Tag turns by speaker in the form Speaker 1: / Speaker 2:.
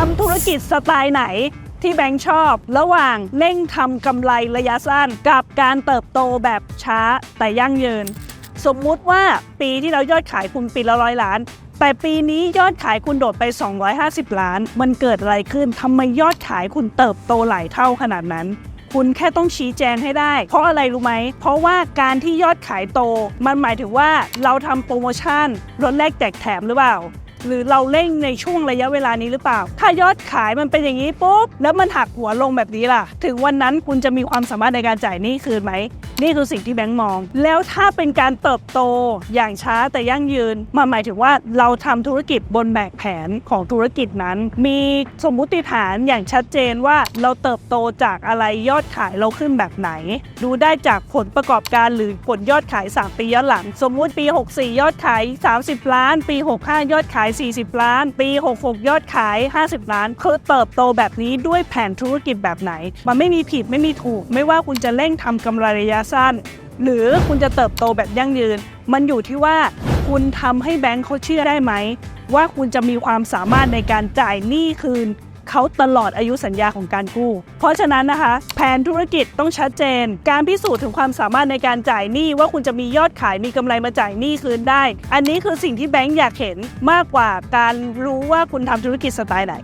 Speaker 1: ทำธุรกิจสไตล์ไหนที่แบงค์ชอบ ระหว่างเร่งทำกำไรระยะสั้น กับการเติบโตแบบช้าแต่ยั่งยืน สมมุติว่าปีที่เรายอดขายคุณปีละร้อยล้าน แต่ปีนี้ยอดขายคุณโดดไป 250 ล้าน มันเกิดอะไรขึ้นทำไมยอดขายคุณเติบโตหลายเท่าขนาดนั้นคุณแค่ต้องชี้แจงให้ได้ เพราะอะไรรู้ไหม เพราะว่าการที่ยอดขายโต มันหมายถึงว่าเราทำโปรโมชั่นลดแลกแจกแถมหรือเปล่า หรือเราเร่งในช่วงระยะเวลานี้หรือเปล่า ถ้ายอดขายมันเป็นอย่างนี้ปุ๊บแล้วมันหักหัวลงแบบนี้ล่ะ ถึงวันนั้นคุณจะมีความสามารถในการจ่ายหนี้คืนไหม นี่คือสิ่งที่แบงค์มอง แล้วถ้าเป็นการเติบโตอย่างช้าแต่ยั่งยืนมันหมายถึงว่าเราทำธุรกิจบนแบบแผนของธุรกิจนั้น มีสมมุติฐานอย่างชัดเจนว่าเราเติบโตจากอะไรยอดขายเราขึ้นแบบไหน ดูได้จากผลประกอบการหรือผลยอดขาย 3 ปีย้อนหลัง สมมุติปี 64 ยอดขาย 30 ล้าน ปี 65 ยอดขาย40 ล้าน ปี 66 ยอดขาย 50 ล้าน คือเติบโตแบบนี้ด้วยแผนธุรกิจแบบไหน มันไม่มีผิดไม่มีถูก ไม่ว่าคุณจะเร่งทำกำไรระยะสั้น หรือคุณจะเติบโตแบบยั่งยืน มันอยู่ที่ว่าคุณทำให้แบงค์เขาเชื่อได้ไหม ว่าคุณจะมีความสามารถในการจ่ายหนี้คืน เขาตลอดอายุสัญญาของการกู้ เพราะฉะนั้นนะคะ แผนธุรกิจต้องชัดเจน การพิสูจน์ถึงความสามารถในการจ่ายหนี้ว่าคุณจะมียอดขายมีกำไรมาจ่ายหนี้คืนได้ อันนี้คือสิ่งที่แบงก์อยากเห็นมากกว่าการรู้ว่าคุณทำธุรกิจสไตล์ไหน